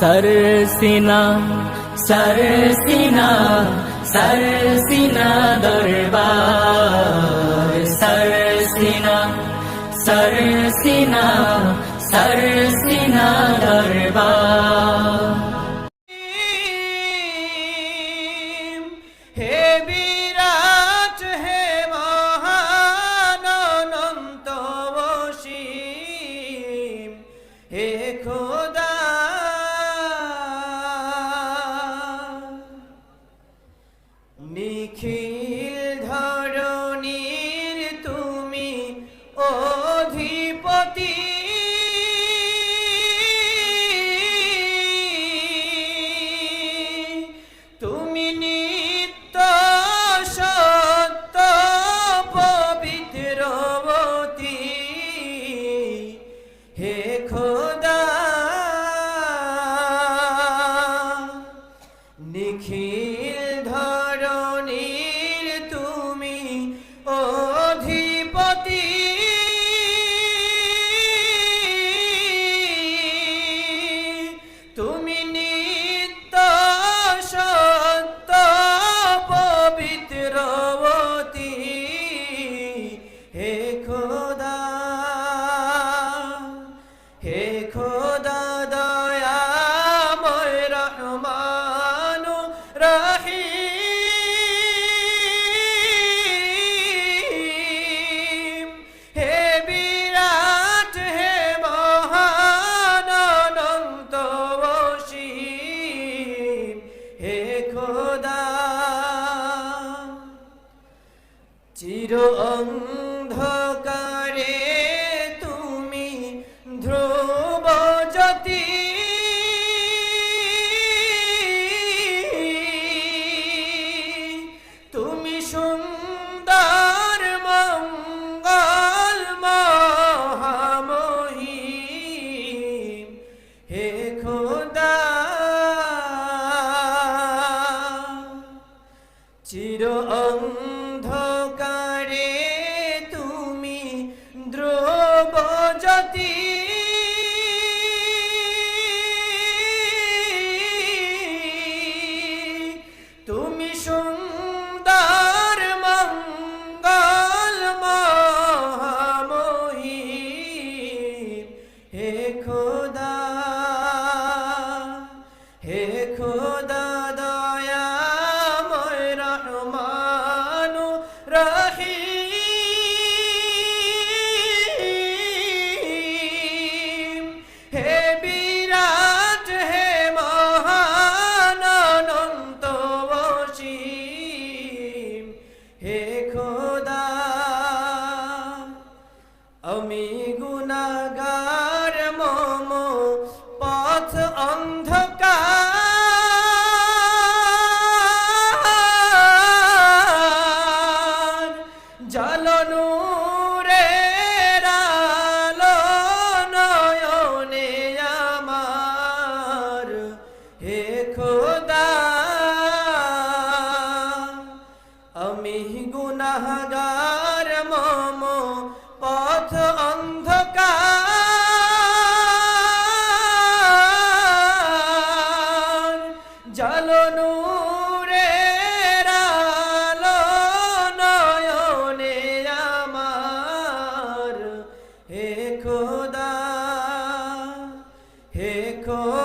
सरसिना सरसिना सरसिना दरबार सरसिना सरसिना सरसिना दरबार নিখিল রহিম হে হে খোদা। অন্ধকারে তুমি ধ্রুব জ্যোতি খোদা হে খোদা দয়াময় রহমান রহিম। হে বিরাট হে মহান অনন্ত হে খোদা Oh. হে খোদা হে খোদা